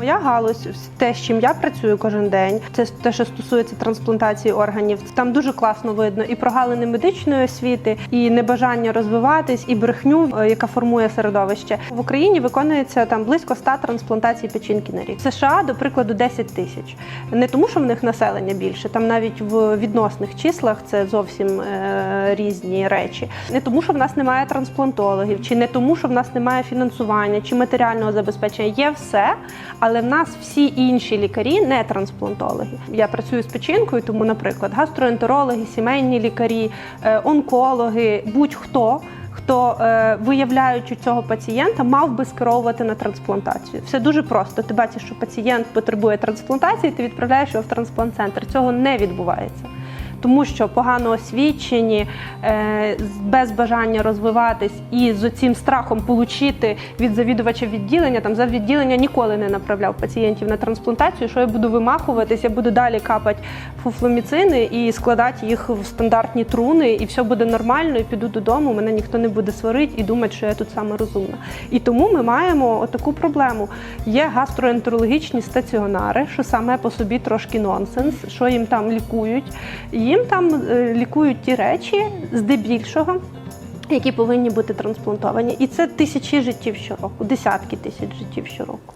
Моя галузь, те, з чим я працюю кожен день, це те, що стосується трансплантації органів. Там дуже класно видно і прогалини медичної освіти, і небажання розвиватись, і брехню, е, яка формує середовище. В Україні виконується там близько 100 трансплантацій печінки на рік. В США, до прикладу, 10 тисяч. Не тому, що в них населення більше, там навіть в відносних числах це зовсім е, різні речі. Не тому, що в нас немає трансплантологів, чи не тому, що в нас немає фінансування чи матеріального забезпечення. Є все, але в нас всі інші лікарі не трансплантологи. Я працюю з печінкою, тому, наприклад, гастроентерологи, сімейні лікарі, е, онкологи, будь-хто. Хто е, виявляючи цього пацієнта, мав би скеровувати на трансплантацію. Все дуже просто. Ти бачиш, що пацієнт потребує трансплантації, ти відправляєш його в трансплант-центр. Цього не відбувається. Тому що погано освічені, е, без бажання розвиватись і з цим страхом получити від завідувача відділення. Там за відділення ніколи не направляв пацієнтів на трансплантацію. Що я буду вимахуватись, я буду далі капати фуфломіцини і складати їх в стандартні труни, і все буде нормально. І піду додому. Мене ніхто не буде сварити і думати, що я тут саме розумна. І тому ми маємо таку проблему. Є гастроентерологічні стаціонари, що саме по собі трошки нонсенс, що їм там лікують. Їм там е, лікують ті речі здебільшого. Які повинні бути трансплантовані, і це тисячі життів щороку, десятки тисяч життів щороку.